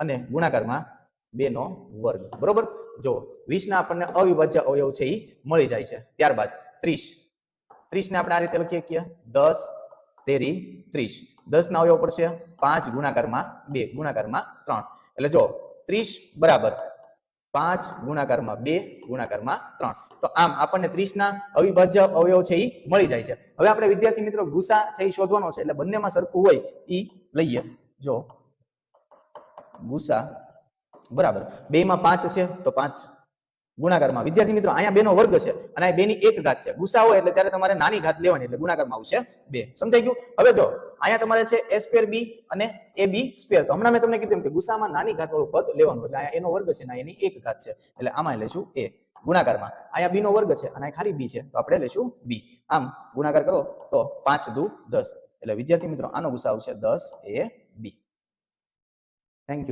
અને ગુણાકારમાં બે નો વર્ગ. બરોબર? જો વીસ ના આપણને અવિભાજ્ય અવયવ છે એ મળી જાય છે. ત્યારબાદ ત્રીસ. ત્રીસ ને આપણે આ રીતે લખીએ કે દસ, તેરી, ત્રીસ. દસ ના અવયવ પડશે પાંચ ગુણાકારમાં બે, ગુણાકારમાં ત્રણ. એટલે જો ત્રીસ બરાબર પાંચ ગુણાકારમાં બે, ગુણાકારમાં ત્રણ. તો આમ આપણને ત્રીસ ના અવિભાજ્ય અવયવ છે એ મળી જાય છે. હવે આપણે વિદ્યાર્થી મિત્રો ગુસા છે એ શોધવાનો છે. એટલે બંનેમાં સરખું હોય એ લઈએ. જો ગુસા બરાબર. બે માં પાંચ છે, તો પાંચ. ગુણાકારમાં. વિદ્યાર્થી મિત્રો, અહીંયા બેનો વર્ગ છે અને બે ની એક ઘાત છે. ગુસા હોય એટલે ત્યારે તમારે નાની ઘાત લેવાની, એટલે ગુણાકારમાં આવશે બે. સમજાઈ ગયું? હવે જો, અહીંયા તમારે છે એ સ્ક્વેર બી અને એ બી સ્ક્વેર. તો હમણાં મેં તમને કીધું કે ગુસામાં નાની ઘાત વાળું પદ લેવાનું એટલે અહીંયા એનો વર્ગ છે ને એની એક ઘાત છે. એટલે આમાં લેશું એ. ગુણાકારમાં. અહીંયા બી નો વર્ગ છે અને ખાલી બી છે. તો આપણે લેશું બી. આમ, ગુણાકાર કરો, તો પાંચ દુ દસ. એટલે વિદ્યાર્થી મિત્રો, આનો ગુસા આવશે દસ એ બી. Thank you